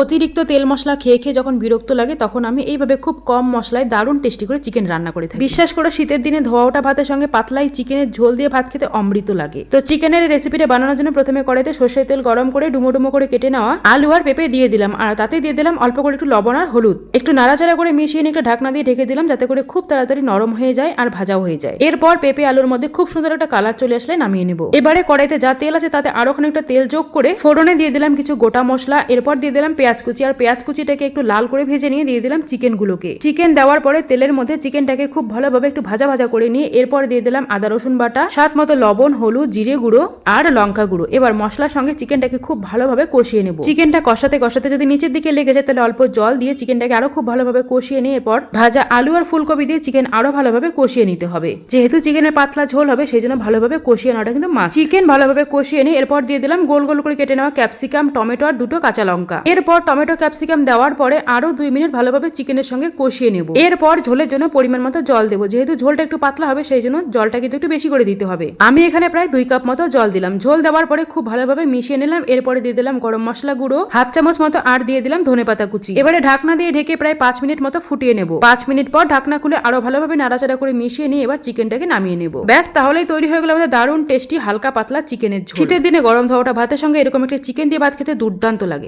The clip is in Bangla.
অতিরিক্ত তেল মশলা খেয়ে খেয়ে যখন বিরক্ত লাগে, তখন আমি এইভাবে খুব কম মশলায় দারুণ টেস্টি করে চিকেন রান্না করে থাকি। বিশ্বাস করে, শীতের দিনে ধোয়া ওটা ভাতের সঙ্গে পাতলাই চিকেনের ঝোল দিয়ে ভাত খেতে অমৃত লাগে। তো চিকেনের রেসিপিটা বানানোর জন্য প্রথমে কড়াইতে সর্ষের তেল গরম করে ডুমো ডুমো করে কেটে নেওয়া আলু আর পেঁপে দিয়ে দিলাম, আর তাতে দিয়ে দিলাম অল্প করে একটু লবণ আর হলুদ। একটু নাড়াচাড়া করে মিশিয়ে নিয়ে একটা ঢাকনা দিয়ে ঢেকে দিলাম, যাতে করে খুব তাড়াতাড়ি নরম হয়ে যায় আর ভাজাও হয়ে যায়। এরপর পেঁপে আলুর মধ্যে খুব সুন্দর একটা কালার চলে আসলে নামিয়ে নেব। এবারে কড়াইতে যা তেল আছে তাতে আরও খানিকটা তেল যোগ করে ফোড়নে দিয়ে দিলাম কিছু গোটা মশলা, এরপর দিয়ে দিলাম পেঁয়াজ কুচি। আর পেঁয়াজ কুচিটাকে একটু লাল করে ভেজে নিয়ে দিয়ে দিলাম চিকেন গুলোকে চিকেন দেওয়ার পরে তেলের মধ্যে চিকেনটাকে খুব ভালোভাবে একটু ভাজা ভাজা করে নিয়ে এরপর দিয়ে দিলাম আদা, রসুন বাটা, স্বাদ মতো লবণ, হলুদ, জিরে গুঁড়ো আর লঙ্কা গুঁড়ো। এবার মশলার সঙ্গে চিকেনটাকে খুব ভালোভাবে কষিয়ে নেব। চিকেনটা কষাতে কষাতে যদি নিচের দিকে লেগে যায় তাহলে অল্প জল দিয়ে চিকেনটাকে আরও খুব ভালোভাবে কষিয়ে নিয়ে এরপর ভাজা আলু আর ফুলকপি দিয়ে চিকেন আরও ভালোভাবে কষিয়ে নিতে হবে। যেহেতু চিকেনের পাতলা ঝোল হবে সেই জন্য ভালোভাবে কষিয়ে নেওয়াটা কিন্তু মাছ চিকেন ভালোভাবে কষিয়ে নিয়ে এরপর দিয়ে দিলাম গোল গোল করে কেটে নেওয়া ক্যাপসিকাম, টমেটো আর দুটো কাঁচা লঙ্কা। এরপর টমেটো ক্যাপসিকাম দেওয়ার পরে আরও দুই মিনিট ভালোভাবে চিকেনের সঙ্গে কষিয়ে নেব। এরপর ঝোলের জন্য পরিমাণ মতো জল দেবো। যেহেতু ঝোলটা একটু পাতলা হবে, সেই জন্য জলটা কিন্তু একটু বেশি করে দিতে হবে। আমি এখানে প্রায় দুই কাপ মতো জল দিলাম। ঝোল দেওয়ার পরে খুব ভালোভাবে মিশিয়ে নিলাম। এরপরে দিয়ে দিলাম গরম মশলা গুঁড়ো, হাফ চামচ মতো আর দিয়ে দিলাম ধনে পাতা কুচি। এবারে ঢাকনা দিয়ে ঢেকে প্রায় পাঁচ মিনিট মতো ফুটিয়ে নেব। পাঁচ মিনিট পর ঢাকনা খুলে আরও ভালোভাবে নাড়াচাড়া করে মিশিয়ে নিয়ে এবার চিকেনটাকে নামিয়ে নেব। ব্যাস, তাহলেই তৈরি হয়ে গেল আমাদের দারুণ টেস্টি হালকা পাতলা চিকেনের ঝোল। শীতের দিনে গরম ধোয়াটা ভাতের সঙ্গে এরকম একটা চিকেন দিয়ে ভাত খেতে দুর্দান্ত লাগে।